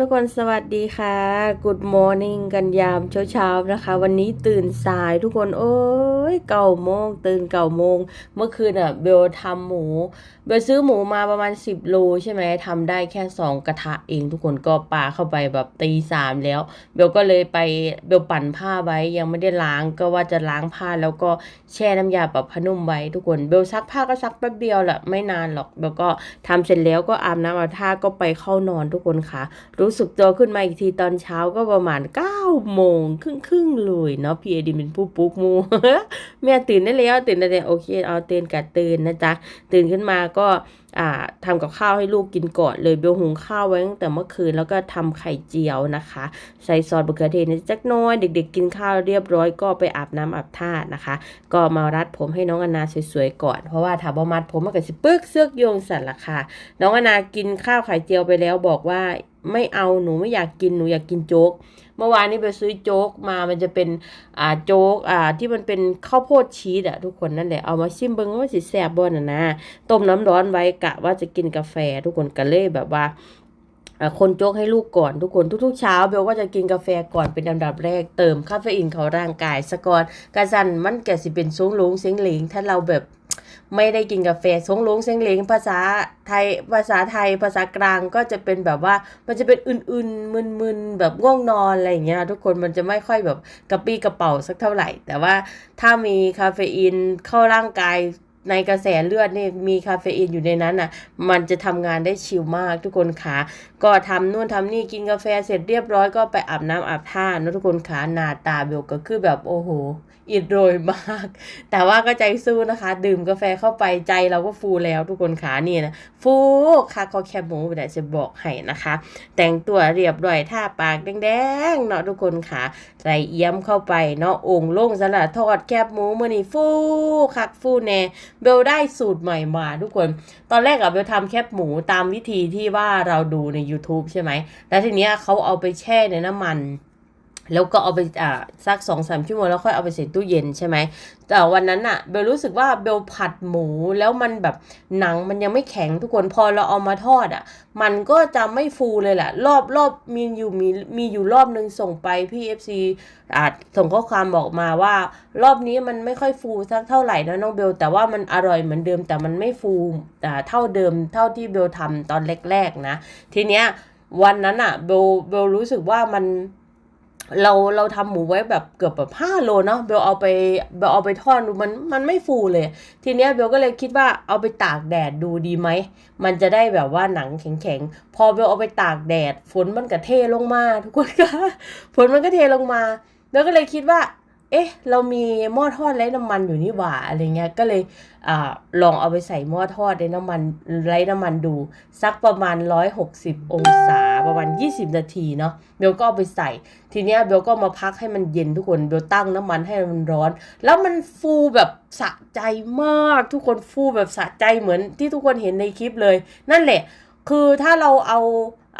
ทุกคนสวัสดีค่ะ Good Morning กันยามเช้าๆนะคะ วันนี้ตื่นสายทุกคนโอ้ยเก่าโมงตื่นเก่าโมง เมื่อคืนอะเบลทำหมู เบลซื้อหมูมาประมาณ 10 โลใช่ไหมทำได้แค่ 2 กระทะเองทุกคนก็ปาเข้าไปแบบตีสามแล้ว เบลก็เลยไปเบลปั่นผ้าไว้ยังไม่ได้ล้างก็ว่าจะล้างผ้าแล้วก็แช่น้ำยาปรับผ้านุ่มไว้ทุกคนเบลซักผ้าก็ซักแป๊บเดียวแหละไม่นานหรอกเบลก็ทำเสร็จแล้วก็อาบน้ำอาบท่าก็ไปเข้านอนทุกคนค่ะรูู้สึกตัวขึ้นมาอีกทีตอนเช้าก็ประมาณ9โมงครึ่งครึ่งๆเลยเนาะพี่เอดินเป็นผู้ปลุกมูแม่ตื่นได้แล้วตื่นได้แล้วโอเคเอาเตื่นกัดตื่นนะจ๊ะตื่นขึ้นมาก็อ่าทำกับข้าวให้ลูกกินก่อนเลยเบลหุงข้าวไว้ตั้งแต่เมื่อคืนแล้วก็ทำไข่เจียวนะคะ ใส่ซอสมะเขือเทศนิดจักน้อย เด็ก ๆ กินข้าวเรียบร้อยก็ไปอาบน้ำอาบท่านะคะ ก็มารัดผมให้น้องอนาสวยๆก่อนเพราะว่าถ้าบ่มัดผมมันก็สิปึกเสื้อกโยงสันละค่ะน้องอนากินข้าวไข่เจียวไปแล้วบอกว่า ไม่เอาหนูไม่อยากกินหนูอยากกินโจ๊ก เมื่อวานนี้ไปซื้อโจ๊กมามันจะเป็นอ่าโจ๊กอ่าที่มันเป็นข้าวโพดชีสอะทุกคนนั่นแหละเอามาชิมเบิ้งว่าสิแซ่บบ่น่ะนะต้มน้ำร้อนไว้กะว่าจะกินกาแฟทุกคนก็เลยแบบว่าคนโจ๊กให้ลูกก่อนทุกคนทุกๆเช้าเบลก็จะกินกาแฟก่อนเป็นอันดับแรกเติมคาเฟอีนเข้าร่างกายสะก่อนกระสันมันแก่สิเป็นสูงลุงเสียงเหลงถ้าเราแบบ ไม่ได้กินกาแฟสงลงเสียงเลงภาษาไทยภาษาไทยภาษากลางก็จะเป็นแบบว่ามันจะเป็นอื่นๆมึนๆแบบง่วงนอนอะไรอย่างเงี้ยทุกคนมันจะไม่ค่อยแบบกระปี้กระเป๋าสักเท่าไหร่ แต่ว่าถ้ามีคาเฟอีนเข้าร่างกาย ในกระแสเลือดนี่มีคาเฟอีนอยู่ในนั้นอะ มันจะทำงานได้ชิลมากทุกคนค่ะก็ทำนู่นทำนี่กินกาแฟเสร็จเรียบร้อยก็ไปอาบน้ำอาบท่านะทุกคนค่ะหน้าตาเบลก็คือแบบโอ้โหอิดโรยมาก แต่ว่าก็ใจสู้นะคะ ดื่มกาแฟเข้าไปใจเราก็ฟูแล้วทุกคนขานี่นะฟูค่ะก็แคบหมูไปแต่จะบอกให้นะคะ แต่งตัวเรียบร้อยท่าปากแดงๆเนาะทุกคนค่ะใส่เอี้ยมเข้าไปเนาะองค์ลงสลัดทอดแคบหมูมือนี่ฟูคักฟูแน่ เบลได้สูตรใหม่มาทุกคน ตอนแรกอะเบลทำแคบหมูตามวิธีที่ว่าเราดูใน YouTube ใช่ไหมแล้วทีเนี้ยเขาเอาไปแช่ในน้ำมัน แล้วก็เอาไปอ่าสักสองสามชั่วโมงแล้วค่อยเอาไปใส่ตู้เย็นใช่ไหมแต่วันนั้นอะเบลรู้สึกว่าเบลผัดหมูแล้วมันแบบหนังมันยังไม่แข็งทุกคนพอเราเอามาทอดอะมันก็จะไม่ฟูเลยแหละ รอบรอบมีอยู่มีมีอยู่รอบนึงส่งไปพี่เอฟซีอาจส่งข้อความบอกมาว่า รอบนี้มันไม่ค่อยฟูสักเท่าไหร่นะน้องเบลแต่ว่ามันอร่อยเหมือนเดิมแต่มันไม่ฟูอ่าเท่าเดิมเท่าที่เบลทำตอนแรกๆนะ ทีเนี้ยวันนั้นอะเบลเบลรู้สึกว่ามัน เราเราทำหมูไว้แบบเกือบแบบห้าโลเนาะเบลเอาไปเบลเอาไปทอดดูมันมันไม่ฟูเลย ทีเนี้ยเบลก็เลยคิดว่าเอาไปตากแดดดูดีไหม มันจะได้แบบว่าหนังแข็งๆ พอเบลเอาไปตากแดด ฝนมันก็เทลงมา ทุกคนคะฝนมันก็เทลงมาเบลก็เลยคิดว่า เอ๊ะ เรามีหม้อทอดไร้น้ำมันอยู่นี่หว่าอะไรเงี้ย ก็เลยอลองเอาไปใส่หม้อทอดในน้ำมันไร้น้ำมันดู สักประมาณ 160 องศาประมาณ 20 นาทีเนาะ เบลก็เอาไปใส่ ทีเนี้ยเบลก็มาพักให้มันเย็นทุกคน เบลตั้งน้ำมันให้มันร้อน แล้วมันฟูแบบสะใจมาก ทุกคนฟูแบบสะใจเหมือนที่ทุกคนเห็นในคลิปเลย นั่นแหละ คือถ้าเราเอา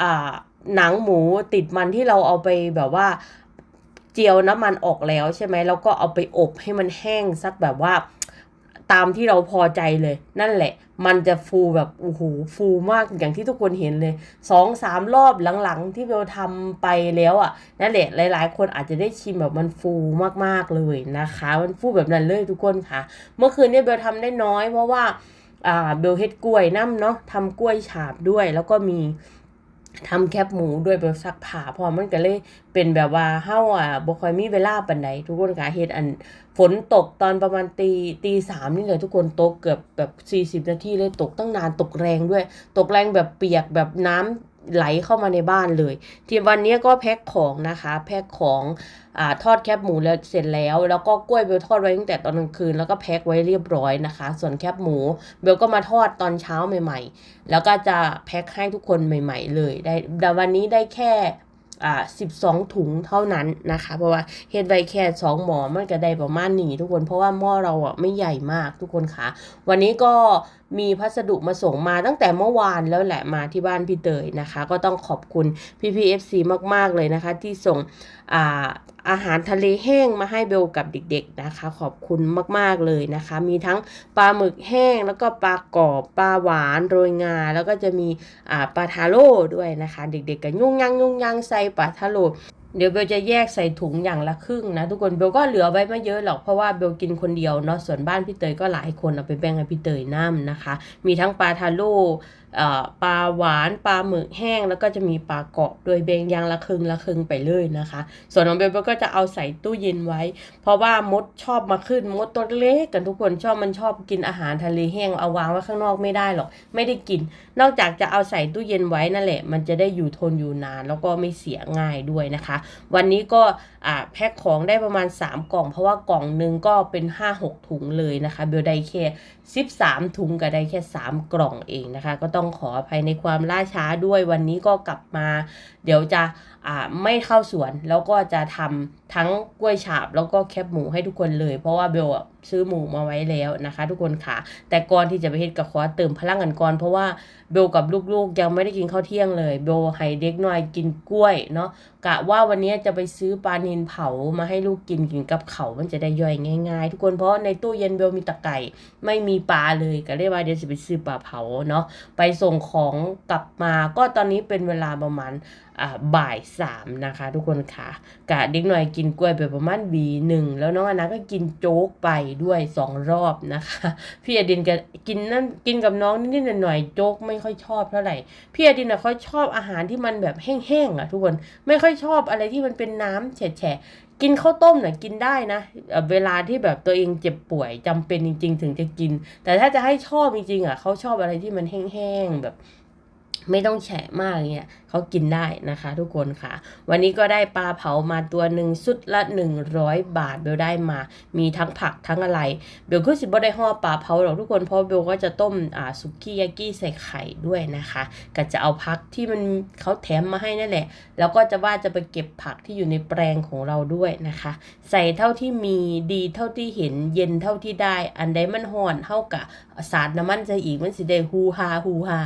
อ่าหนังหมูติดมันที่เราเอาไปแบบว่า เจียวน้ำมันออกแล้วใช่ไหมแล้วก็เอาไปอบให้มันแห้งสักแบบว่า ตามที่เราพอใจเลย นั่นแหละ มันจะฟูแบบโอ้โหฟูมากอย่างที่ทุกคนเห็นเลยสองสามรอบหลังๆ ที่เบลทำไปแล้วอะนั่นแหละหลายๆ คนอาจจะได้ชิมแบบมันฟูมากๆเลยนะคะ มันฟูแบบนั้นเลยทุกคนค่ะ เมื่อคืนเนี่ยเบลทำได้น้อยเพราะว่าอ่าเบลเฮ็ดกล้วยน้ำเนาะทำกล้วยฉาบด้วยแล้วก็มี ทำแคบหมูด้วยแบบซักผ้าพอมันก็เลยเป็นแบบว่าเฮาอะบ่ค่อยมีเวลาปานใดทุกคนก็เฮ็ดอันฝนตกตอนประมาณตีตีสามนี่เลยทุกคนตกเกือบแบบสี่สิบนาทีเลยตกตั้งนานตกแรงด้วย ตกแรงแบบเปียกแบบน้ำ ไหลเข้ามาในบ้านเลย ที่วันนี้ก็แพ็คของนะคะ แพ็คของอทอดแคบหมูแล้วเสร็จแล้ว แล้วก็กล้วยเบลทอดไว้ตั้งแต่ตอนกลางคืน แล้วก็แพ็คไว้เรียบร้อยนะคะ ส่วนแคบหมูเบลก็มาทอดตอนเช้าใหม่ ๆ แล้วก็จะแพ็คให้ทุกคนใหม่ ๆ เลยได้แต่วันนี้ได้แค่สิบสองถุงเท่านั้นนะคะ เพราะว่าเฮ็ดไวแค่สองหมอมันก็ได้ประมาณนี้ทุกคนเพราะว่าหม้อเราอะไม่ใหญ่มากทุกคนค่ะ วันนี้ก็ มีพัสดุมาส่งมาตั้งแต่เมื่อวานแล้วแหละมาที่บ้านพี่เตยนะคะ ก็ต้องขอบคุณพี่พีเอฟซีมาก ๆ เลยนะคะ ที่ส่งอ่าอาหารทะเลแห้งมาให้เบลกับเด็ก ๆนะคะ ขอบคุณมากๆเลยนะคะ มีทั้งปลาหมึกแห้งแล้วก็ปลากรอบปลาหวานโรยงา แล้วก็จะมีปลาทาโร่ด้วยนะคะ เด็กๆก็ยุ่งยังยุ่งยังใส่ปลาทาโร่ เดี๋ยวเบลจะแยกใส่ถุงอย่างละครึ่งนะทุกคนเบลก็เหลือไว้ไม่เยอะหรอกเพราะว่าเบลกินคนเดียวเนาะส่วนบ้านพี่เตยก็หลายคนเอาไปแบ่งให้พี่เตยน้ำนะคะ มีทั้งปลาทาโร่เอ่อปลาหวานปลาหมึกแห้ง แล้วก็จะมีปลาเกาะโดยแบ่งอย่างละครึ่งละครึ่งไปเลยนะคะ ส่วนของเบลเบลก็จะเอาใส่ตู้เย็นไว้ เพราะว่ามดชอบมาขึ้นมดตัวเล็กกันทุกคนชอบมันชอบกินอาหารทะเลแห้งเอาวางไว้ข้างนอกไม่ได้หรอกไม่ได้กิน นอกจากจะเอาใส่ตู้เย็นไว้นั่นแหละ มันจะได้อยู่ทนอยู่นานแล้วก็ไม่เสียง่ายด้วยนะคะวันนี้ก็ อ่าแพ็คของได้ประมาณ 3 กล่อง เพราะว่ากล่องหนึ่งก็เป็น 5-6 ถุงเลยนะคะเบลได้แค่ 13 ถุงก็ได้แค่ 3 กล่องเองนะคะ ก็ต้องขออภัยในความล่าช้าด้วยวันนี้ก็กลับมา เดี๋ยวจะอ่าไม่เข้าสวนแล้วก็จะทำทั้งกล้วยฉาบแล้วก็แคบหมูให้ทุกคนเลย เพราะว่าเบลซื้อหมูมาไว้แล้วนะคะ ทุกคนค่ะ แต่ก่อนที่จะไปเฮ็ดกับขอเติมพลังกันก่อนเพราะว่าเบลกับลูกๆ ยังไม่ได้กินข้าวเที่ยงเลยเบลให้เด็กน้อยกินกล้วยเนาะกะว่าวันนี้จะไปซื้อปลานินเผามาให้ลูกกินกินกับเขามันจะได้ย่อยง่ายๆ ทุกคนเพราะในตู้เย็นเบลมีตะไก่ไม่มีปลาเลยก็เรียกว่าเดี๋ยวจะไปซื้อปลาเผาเนาะไปส่งของกลับมาก็ตอนนี้เป็นเวลาประมาณบ่ายสามนะคะทุกคนค่ะกะเด็กหน่อยกินกล้วยไปประมาณบีหนึ่งแล้วน้องอนาก็กินโจ๊กไปด้วยสองรอบนะคะพี่อดินก็กินนั่นกินกับน้องนิดๆหน่อยๆโจ๊กไม่ค่อยชอบเท่าไหร่พี่อดินอะเขาชอบอาหารที่มันแบบแห้งๆอะทุกคนไม่ค่อยชอบอะไรที่มันเป็นน้ำแฉะกินข้าวต้มน่ะกินได้นะเอ่อเวลาที่แบบตัวเองเจ็บป่วยจำเป็นจริง ๆ ถึงจะกิน แต่ถ้าจะให้ชอบจริงๆอะเขาชอบอะไรที่มันแห้งๆแบบ ไม่ต้องแฉะมากเงี้ยเขากินได้นะคะทุกคนค่ะ วันนี้ก็ได้ปลาเผามาตัวหนึ่งสุดละ 100 บาทเบลได้มา มีทั้งผักทั้งอะไรเบลคือสิบ่ได้ห่อปลาเผาหรอกทุกคนเพราะเบลก็จะต้มอ่าสุกี้ยากิใส่ไข่ด้วยนะคะก็จะเอาผักที่มันเขาแถมมาให้นั่นแหละ แล้วก็จะว่าจะไปเก็บผักที่อยู่ในแปลงของเราด้วยนะคะ ใส่เท่าที่มีดีเท่าที่เห็นเย็นเท่าที่ได้ อันใดมันห่อนเท่ากับสาดน้ำมันใส่อีกมันสิได้ฮูฮาฮูฮา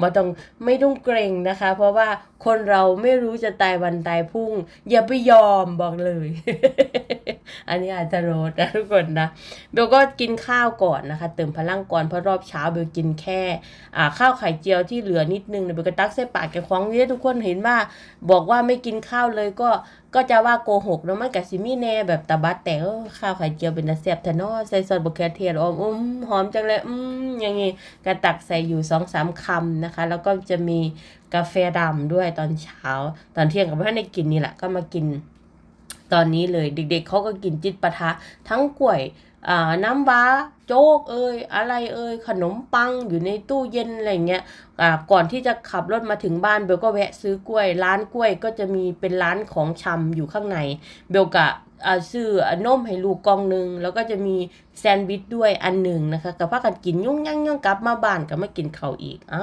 มาต้องไม่ต้องเกรงนะคะ เพราะว่าคนเราไม่รู้จะตายวันตายพรุ่ง อย่าไปยอมบอกเลย อันนี้อาจจะโรดนะทุกคนนะเบลก็กินข้าวก่อนนะคะ เติมพลังก่อนเพราะรอบเช้าเบลกินแค่อ่าข้าวไข่เจียวที่เหลือนิดนึงเบลก็ตักใส่ปากแกคว้างเนี่ยทุกคนเห็นว่า บอกว่าไม่กินข้าวเลยก็ ก็จะว่าโกหกเนาะมันกับซิมี่แน่แบบตะบัดแต่ก็ข้าวไข่เจียวเป็นตะเสียบแทนอใส่ซอสบะเขือเทศออมอมหอมจังเลยอืมอย่างงี้ก็ตักใส่อยู่สองสามคำนะคะ แล้วก็จะมีกาแฟดำด้วยตอนเช้า ตอนเที่ยงก็ไม่ได้กินนี่แหละก็มากินตอนนี้เลยเด็กๆเขาก็กินจิตปะทะทั้งกล้วย น้ำว้าโจ๊กเอ่ยอะไรเอ่ยขนมปังอยู่ในตู้เย็นอะไรเงี้ยก่อนที่จะขับรถมาถึงบ้านเบลก็แวะซื้อกล้วย ร้านกล้วยก็จะมีเป็นร้านของชำอยู่ข้างใน เบลกะซื้อนมให้ลูกกองหนึ่งแล้วก็จะมีแซนด์วิชด้วยอันหนึ่งนะคะกับพากันกินยุ่งยั่งยั่งกลับมาบ้านก็มากินข้าวอีกเอ้า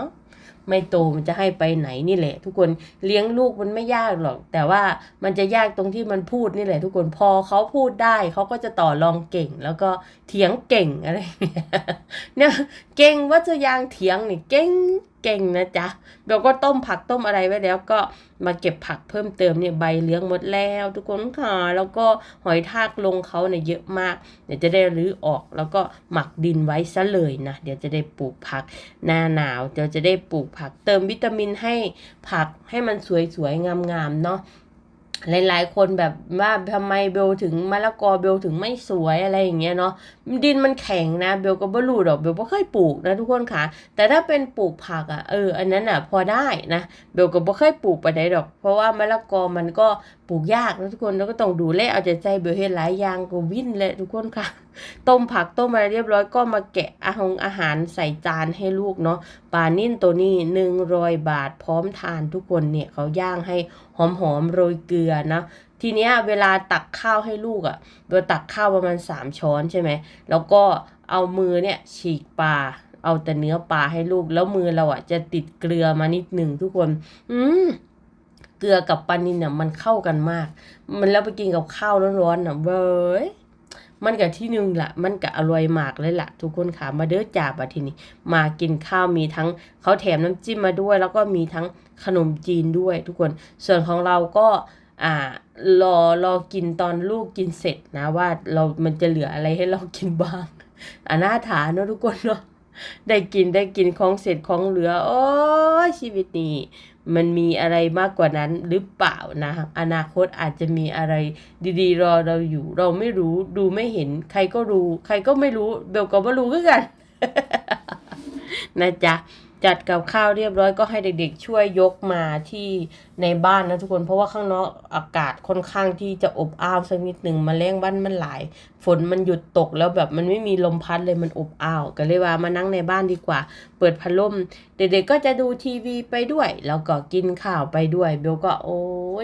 ไม่โตมันจะให้ไปไหนนี่แหละ ทุกคนเลี้ยงลูกมันไม่ยากหรอก แต่ว่ามันจะยากตรงที่มันพูดนี่แหละ ทุกคนพอเขาพูดได้เขาก็จะต่อรองเก่ง แล้วก็เถียงเก่งอะไรเนี่ยเก่งวัจยางเถียงนี่เก่ง เก่งนะจ๊ะเบลก็ต้มผักต้มอะไรไว้แล้วก็มาเก็บผักเพิ่มเติมเนี่ยใบเหลี้ยงหมดแล้ว ทุกคนค่ะแล้วก็หอยทากลงเขาเนี่ยเยอะมาก เดี๋ยวจะได้รื้อออกแล้วก็หมักดินไว้ซะเลยนะเดี๋ยวจะได้ปลูกผักหน้าหนาวเดี๋ยวจะได้ปลูกผักเติมวิตามินให้ผักให้มันสวยๆงามๆเนาะ หลายๆ คนแบบว่าทำไมเบลถึงมะละกอเบลถึงไม่สวยอะไรอย่างเงี้ยเนาะดินมันแข็งนะเบลก็บ่รู้ดอกเบลก็เคยปลูกนะทุกคนค่ะ แต่ถ้าเป็นปลูกผักอะเอออันนั้นอะพอได้นะเบลก็บ่เคยปลูกไปได้ดอก เพราะว่ามะละกอมันก็ ปลูกยากนะทุกคนแล้วก็ต้องดูแลเอาใจใจเบลเฮดหลายอย่างก็วิ่นเลยทุกคนค่ะ ต้มผักต้มอะไรเรียบร้อยก็มาแกะอาหารอาหารใส่จานให้ลูกเนาะปลานิ่นตัวนี้หนึ่งรอยบาทพร้อมทานทุกคนเนี่ยเขาย่างให้หอมๆโรยเกลือนะทีเนี้ยเวลาตักข้าวให้ลูกอะ่ะโดยตักข้าวประมาณสามช้อนใช่ไหมแล้วก็เอามือเนี่ยฉีกปลาเอาแต่เนื้อปลาให้ลูก แล้วมือเราอะ่ะจะติดเกลือมานิดหนึ่งทุกคน อืม เกลือกับปลานินเนี่ยมันเข้ากันมาก มันแล้วไปกินกับข้าวร้อนๆน่ะเว้ยมันกับที่หนึ่งละมันกับอร่อยมากเลยล่ะทุกคนค่ะมาเด้อจ่าบัทีนี้มากินข้าวมีทั้งเขาแถมน้ำจิ้มมาด้วย แล้วก็มีทั้งขนมจีนด้วย ทุกคนส่วนของเราก็อ่ารอรอกินตอนลูกกินเสร็จนะว่าเรามันจะเหลืออะไรให้เรากินบ้างอ่าน่าถาเนอะทุกคนเนาะได้กินได้กินของเสร็จของเหลือ โอ้ชีวิตนี้ มันมีอะไรมากกว่านั้นหรือเปล่านะอนาคตอาจจะมีอะไรดีๆ รอเราอยู่ เราไม่รู้ดูไม่เห็น ใครก็รู้ ใครก็ไม่รู้เบลก็ไม่รู้ก็กัน นะจ๊ะ จัดกับข้าวเรียบร้อยก็ให้เด็กๆ ช่วยยกมาที่ในบ้านนะทุกคนเพราะว่าข้างนอกอากาศค่อนข้างที่จะอบอ้าวสักนิดหนึ่งแมลงบ้านมันหลาย ฝนมันหยุดตกแล้วแบบมันไม่มีลมพัดเลยมันอบอ้าวก็เลยว่ามานั่งในบ้านดีกว่า เปิดพัดลมเด็กๆก็จะดูทีวีไปด้วย แล้วก็กินข้าวไปด้วยเบลก็โอ้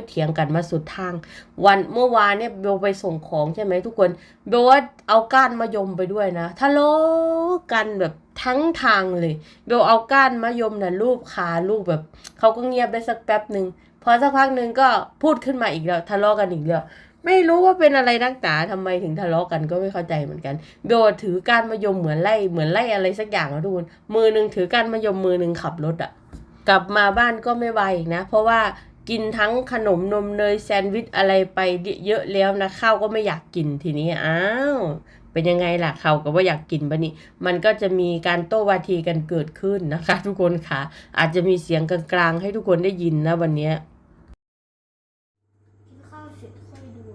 เถียงกันมาสุดทาง วันเมื่อวานเนี่ยเบลไปส่งของใช่ไหมทุกคนเบลว่าเอาก้านมะยมไปด้วยนะทะเลาะกันแบบ ทั้งทางเลย เบลเอาก้านมะยมน่ะรูปขาลูกแบบเขาก็เงียบได้สักแป๊บหนึ่งพอสักพักหนึ่งก็พูดขึ้นมาอีกแล้วทะเลาะกันอีกแล้วไม่รู้ว่าเป็นอะไรนักหนาทำไมถึงทะเลาะกันก็ไม่เข้าใจเหมือนกันเบลถือก้านมะยมเหมือนไล่เหมือนไล่อะไรสักอย่างอะทุกคนมือหนึ่งถือก้านมะยมมือหนึ่งขับรถอะกลับมาบ้านก็ไม่ไหวนะ เพราะว่ากินทั้งขนมนมเนยแซนด์วิชอะไรไปเยอะแล้วนะข้าวก็ไม่อยากกินทีนี้อ้าว เป็นยังไงล่ะเขาก็ว่าอยากกินบะนี่มันก็จะมีการโต้วาทีกันเกิดขึ้นนะคะ ทุกคนค่ะ อาจจะมีเสียงกลางๆให้ทุกคนได้ยินนะวันเนี้ยกินข้าวเสร็จค่อยดู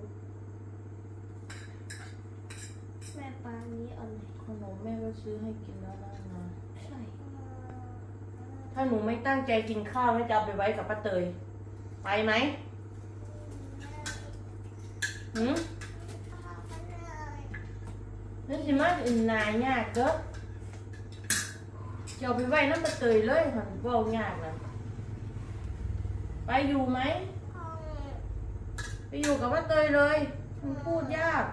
แม่ปลานี้เอะไรขนมแม่ก็ซื้อให้กินแล้วนะใช่ ถ้าหนูไม่ตั้งใจกินข้าวแม่จะเอาไปไว้กับป้าเตย ไปไหมหืม นี่สิมาอื่นนายยากเด้อจะเอาไปไว้น้ำป้าเตยเลยค่ะเว่ายากนะไปอยู่ไหม ไปอยู่กับป้าเตยเลยมันพูดยาก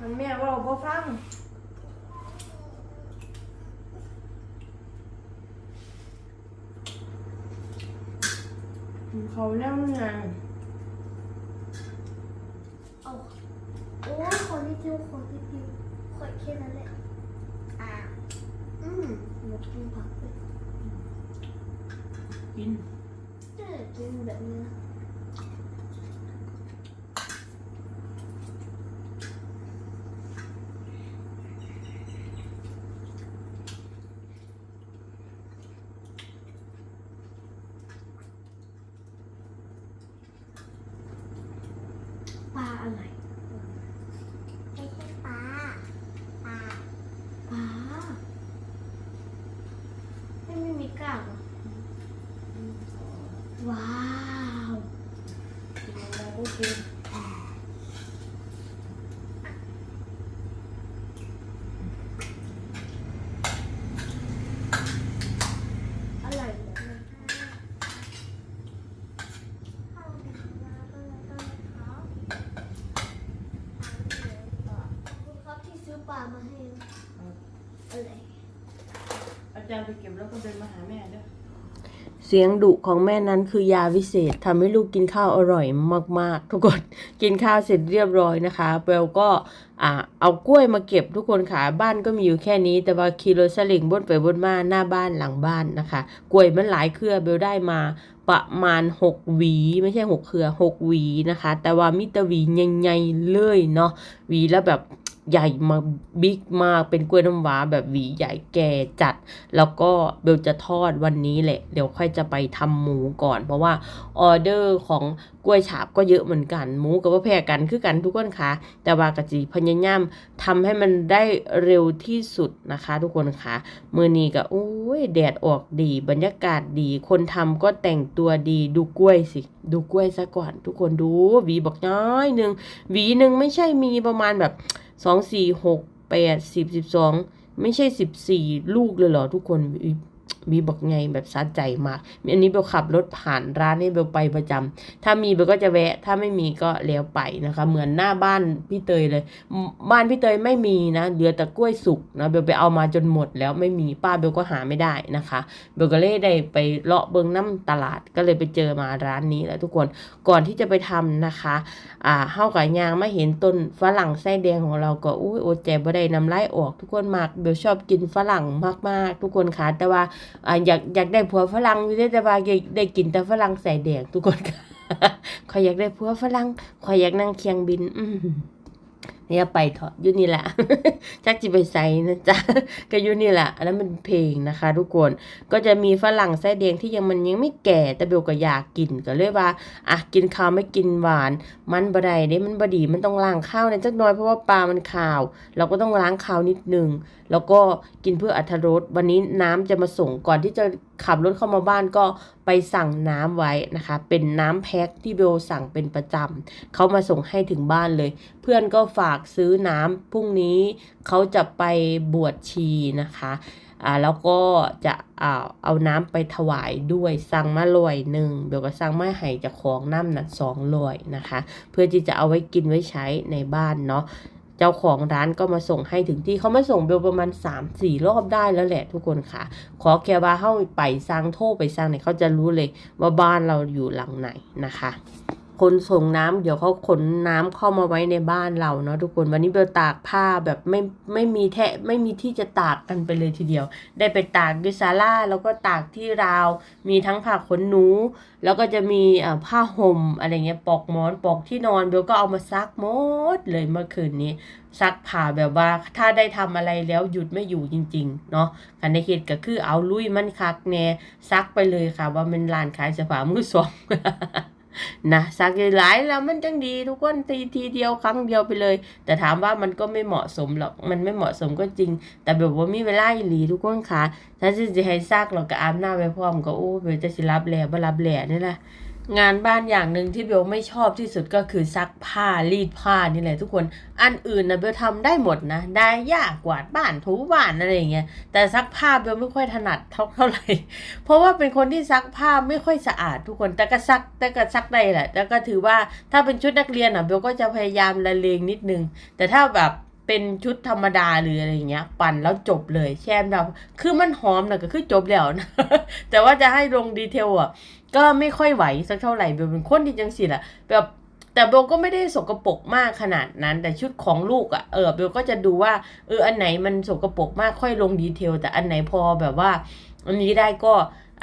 มันแม่เว่าบ่ฟังเขาแล้วไง เอาโอ้ยขอนิดเดียวขอนิดเดียวขอแค่นั้นแหละอ่าอืมหมดกินผักเลยกินเออกินแบบนี้นะปลาอะไร ไม่ใช่ปลาปลา ปลา ไม่ไม่มีกล้างเหรอว้าว กินอะไรก็กิน อะไรเนี่ย เข้าถึงมาก็เลยต้องเขา ขอบคุณครับที่ซื้อปลามาให้อะไร อาจารย์ไปเก็บ แล้วก็เดินมาหาแม่ด้วยเสียงดุของแม่นั้นคือยาวิเศษทำให้ลูกกินข้าวอร่อยมาก ๆ ทุกคนกินข้าวเสร็จเรียบร้อยนะคะเบลก็อ่าเอากล้วยมาเก็บทุกคนค่ะบ้านก็มีอยู่แค่นี้ แต่ว่าขี่รสลิงบนไปบนมาหน้าบ้านหลังบ้านนะคะ กล้วยมันหลายเครือเบลได้มาประมาณ 6 หวี ไม่ใช่ 6 เครือ 6 หวีนะคะ แต่ว่ามิตรหวีใหญ่ๆเลยเนาะหวีแล้วแบบ ใหญ่มาบิ๊กมากเป็นกล้วยน้ำว้าแบบหวีใหญ่แก่จัด แล้วก็เบลจะทอดวันนี้แหละ เดี๋ยวค่อยจะไปทำหมูก่อน เพราะว่าออเดอร์ของกล้วยฉาบก็เยอะเหมือนกัน หมูกับว่าแพรกันคือกันทุกคนคะแต่ว่ากะจีพยายามทำให้มันได้เร็วที่สุดนะคะ ทุกคนคะมือนี้ก็โอ้ยแดดออกดี บรรยากาศดี คนทำก็แต่งตัวดีดูกล้วยสิ ดูกล้วยซะก่อน ทุกคนดูหวีบอกน้อยหนึ่งหวีหนึ่งไม่ใช่มีประมาณแบบ สองสี่หกแปดสิบสิบสองไม่ใช่สิบสี่ลูกเลยเหรอทุกคน มีบอกไงแบบซัดใจมากอันนี้เบลขับรถผ่านร้านนี้เบลไปประจำถ้ามีเบลก็จะแวะ ถ้าไม่มีก็แล้วไปนะคะ เหมือนหน้าบ้านพี่เตยเลย บ้านพี่เตยไม่มีนะเหลือแต่กล้วยสุกนะเบลไปเอามาจนหมดแล้วไม่มีป้าเบลก็หาไม่ได้นะคะเบลก็เลยได้ไปเลาะเบิงน้ำตลาดก็เลยไปเจอมาร้านนี้แหละทุกคนก่อนที่จะไปทำนะคะอ่าเฮากับยางไม่เห็นต้นฝรั่งไส้แดงของเราก็อุ้ยโอดแจบ่ได้นำไล่ออก ทุกคนมากเบลชอบกินฝรั่งมากๆ ทุกคนค่ะแต่ว่าอ่าอยากอยากได้ผัวฝรั่งอยู่เด้แต่ว่าอยากได้กินแต่ฝรั่งใส่แดงทุกคนค่ะขอยอยากได้ผัวฝรั่งขอยอยากนั่งเคียงบิน อืมเนี่ยไปเถอะอยู่นี่แหละจักจิไปใส่นะจ๊ะก็อยู่นี่แหละอันนั้นเป็นเพลงนะคะ ทุกคนก็จะมีฝรั่งไส้แดงที่ยังมันยังไม่แก่แต่เบลก็อยากกินก็เลยว่าอะกินข้าวไม่กินหวาน มันบไดเด้มันบดีมันต้องล้างข้าวในอยจักน้อยเพราะว่าปลามันขาว เราก็ต้องล้างข้าวนิดนึงแล้วก็กินเพื่ออัธรสวันนี้น้ำจะมาส่งก่อนที่จะขับรถเข้ามาบ้านก็ไปสั่งน้ำไว้นะคะ เป็นน้ำแพ็คที่เบลสั่งเป็นประจำเขามาส่งให้ถึงบ้านเลย เพื่อนก็ฝากซื้อน้ำพรุ่งนี้เขาจะไปบวชชีนะคะอ่าแล้วก็จะอ่าเอาน้ำไปถวายด้วยสั่งมาลอยหนึ่งเบลก็สั่งมาให้เจะของน้ำหนักสองลอยนะคะ เพื่อที่จะเอาไว้กินไว้ใช้ในบ้านเนาะ เจ้าของร้านก็มาส่งให้ถึงที่เขามาส่งเบลประมาณ 3 4 รอบได้แล้วแหละทุกคนค่ะ ขอแค่ว่าเข้าไปสร้างโทษไปสร้างเนี่ยเขาจะรู้เลยว่าบ้านเราอยู่หลังไหนนะคะ คนส่งน้ำเดี๋ยวเขาขนน้ำเข้ามาไว้ในบ้านเราเนาะทุกคนวันนี้เบลตากผ้าแบบไม่ไม่มีแทะไม่มีที่จะตากกันไปเลยทีเดียว ได้ไปตากด้วยซาร่าแล้วก็ตากที่ราว มีทั้งผ้าขนหนู แล้วก็จะมีผ้าห่มอะไรเงี้ยปอกหมอนปอกที่นอนเบลก็เอามาซักหมดเลยเมื่อคืนนี้ซักผ้าแบบว่าถ้าได้ทำอะไรแล้วหยุดไม่อยู่จริง ๆ เนาะคันในเขตก็คือเอาลุยมันคักแน่ซักไปเลยค่ะ ว่ามันร้านขายเสื้อผ้ามือสอง นะซักหลายแล้วมันจังดีทุกคนทีทีเดียวครั้งเดียวไปเลย แต่ถามว่ามันก็ไม่เหมาะสมหรอกมันไม่เหมาะสมก็จริง แต่แบบว่ามีเวลาอีหลีทุกคนค่ะถ้าจะให้ซักเราก็อาบน้าไปพร้อมก็โอ้เบลจะสิรับแหล่บ่รับแหล่นี่แหละ งานบ้านอย่างหนึ่งที่เบลไม่ชอบที่สุดก็คือซักผ้ารีดผ้านี่แหละทุกคน อันอื่นนะเบลทำได้หมดนะ ได้ยากกวาดบ้านถูบ้านอะไรอย่างเงี้ย แต่ซักผ้าเบลไม่ค่อยถนัดเท่าเท่าไหร่ เพราะว่าเป็นคนที่ซักผ้าไม่ค่อยสะอาดทุกคน แต่ก็ซักแต่ก็ซักได้แหละ แต่ก็ถือว่าถ้าเป็นชุดนักเรียนอะเบลก็จะพยายามละเลงนิดนึง แต่ถ้าแบบเป็นชุดธรรมดาหรืออะไรอย่างเงี้ย ปั่นแล้วจบเลย แช่มดำคือมันหอมนะก็คือจบแล้วนะแต่ว่าจะให้ลงดีเทลอะ ก็ไม่ค่อยไหวสักเท่าไหร่เบลเป็นคนที่จังสิแหละแบบแต่เบลก็ไม่ได้สกปรกมากขนาดนั้น แต่ชุดของลูกอะ่ะเออเบลก็จะดูว่าเอออันไหนมันสกปรกมากค่อยลงดีเทล แต่อันไหนพอแบบว่า อันนี้ได้ก็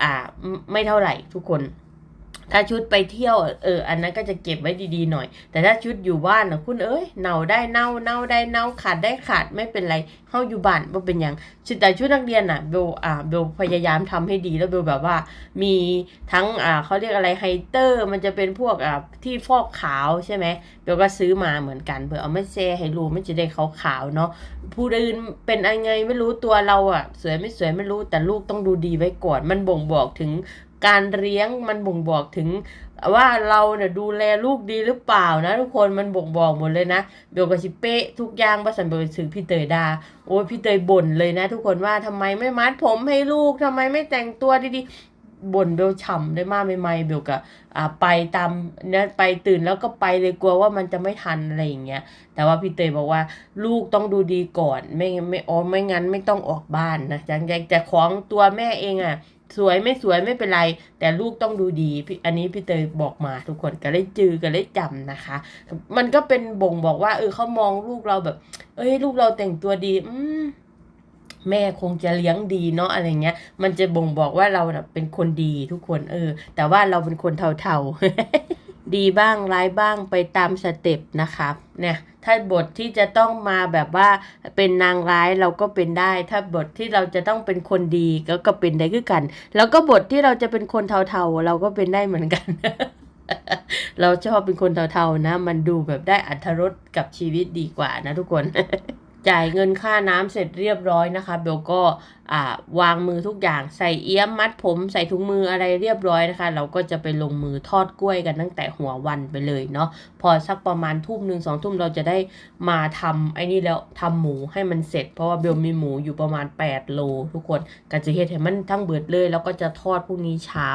อ่าไม่เท่าไหร่ทุกคน ถ้าชุดไปเที่ยวเอออันนั้นก็จะเก็บไว้ดีๆหน่อย แต่ถ้าชุดอยู่บ้านนะคุณเอ้ยเน่าได้เน่าเน่าได้เน่าขาดได้ขาดไม่เป็นไรเข้าอยู่บ้านว่าเป็นอย่างชุดแต่ชุดนักเรียนอะเบลอ่าเบลพยายามทำให้ดีแล้วเบลแบบว่า มีทั้งอ่าเขาเรียกอะไรไฮเตอร์ มันจะเป็นพวกอ่าที่ฟอกขาวใช่ไหมเบลก็ซื้อมาเหมือนกันเพื่อเอามาแชร์ให้รู้มันจะได้ขาวๆเนาะผู้อื่นเป็นยังไงไม่รู้ตัวเราอะ สวยไม่สวยไม่รู้แต่ลูกต้องดูดีไว้ก่อนมันบ่งบอกถึง การเลี้ยงมันบ่งบอกถึงว่าเราเนี่ยดูแลลูกดีหรือเปล่านะทุกคนมันบ่งบอกหมดเลยนะเบลกับชิเป๊ะทุกอย่างภาษาเบลสื่อพี่เตยดา โอ้ยพี่เตยบ่นเลยนะ ทุกคนว่าทำไมไม่มัดผมให้ลูกทำไมไม่แต่งตัวดีๆบ่นเบลฉ่ำได้มากใหม่ๆเบลกับอ่าไปตามเนี่ยไปตื่นแล้วก็ไปเลยกลัวว่ามันจะไม่ทันอะไรอย่างเงี้ยแต่ว่าพี่เตยบอกว่าลูกต้องดูดีก่อนไม่ไม่อ๋อไม่งั้นไม่ต้องออกบ้านนะจังแต่ของตัวแม่เองอะ สวยไม่สวยไม่เป็นไร แต่ลูกต้องดูดีพี่อันนี้พี่เตยบอกมาทุกคนก็เลยจือก็เลยจำนะคะ มันก็เป็นบ่งบอกว่าเออเขามองลูกเราแบบ เอ้ยลูกเราแต่งตัวดี อืมแม่คงจะเลี้ยงดีเนาะอะไรเงี้ย มันจะบ่งบอกว่าเราเป็นคนดีทุกคน เออ แต่ว่าเราเป็นคนเทาๆ ดีบ้างร้ายบ้างไปตามสเต็ปนะครับเนี่ยถ้าบทที่จะต้องมาแบบว่าเป็นนางร้ายเราก็เป็นได้ ถ้าบทที่เราจะต้องเป็นคนดีก็ก็เป็นได้คือกัน แล้วก็บทที่เราจะเป็นคนเทาๆ เราก็เป็นได้เหมือนกัน เราชอบเป็นคนเทาๆนะ มันดูแบบได้อัธรสกับชีวิตดีกว่านะทุกคนจ่ายเงินค่าน้ำเสร็จเรียบร้อยนะคะเบลก็วางมือทุกอย่างใส่เอี้ยมมัดผมใส่ถุงมืออะไรเรียบร้อยนะคะ เราก็จะไปลงมือทอดกล้วยกันตั้งแต่หัววันไปเลยเนาะพอสักประมาณทุ่มหนึ่งสองทุ่มเราจะได้มาทำไอ้นี่แล้วทำหมูให้มันเสร็จ เพราะว่าเบลมีหมูอยู่ประมาณ 8 โล ทุกคนก็จะเฮ็ดให้มันทั้งเบิดเลย แล้วก็จะทอดพรุ่งนี้เช้า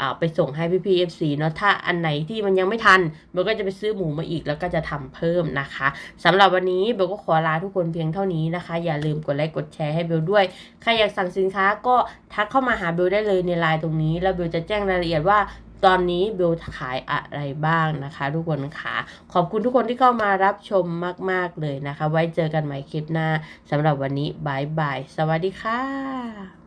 อาไปส่งให้พี่พีเอฟซีเนาะถ้าอันไหนที่มันยังไม่ทันเบลก็จะไปซื้อหมูมาอีกแล้วก็จะทำเพิ่มนะคะสำหรับวันนี้เบลก็ขอลาทุกคนเพียงเท่านี้นะคะ อย่าลืมกดไลค์กดแชร์ให้เบลด้วยครอยากสั่งสินค้าก็ทักเข้ามาหาเบลได้เลยในไลน์ตรงนี้ แล้วเบลจะแจ้งรายละเอียดว่าตอนนี้เบลขายอะไรบ้างนะคะ ทุกคนค่ะ ขอบคุณทุกคนที่เข้ามารับชมมาก ๆ เลยนะคะ ไว้เจอกันใหม่คลิปหน้าสำหรับวันนี้บายบาย สวัสดีค่ะ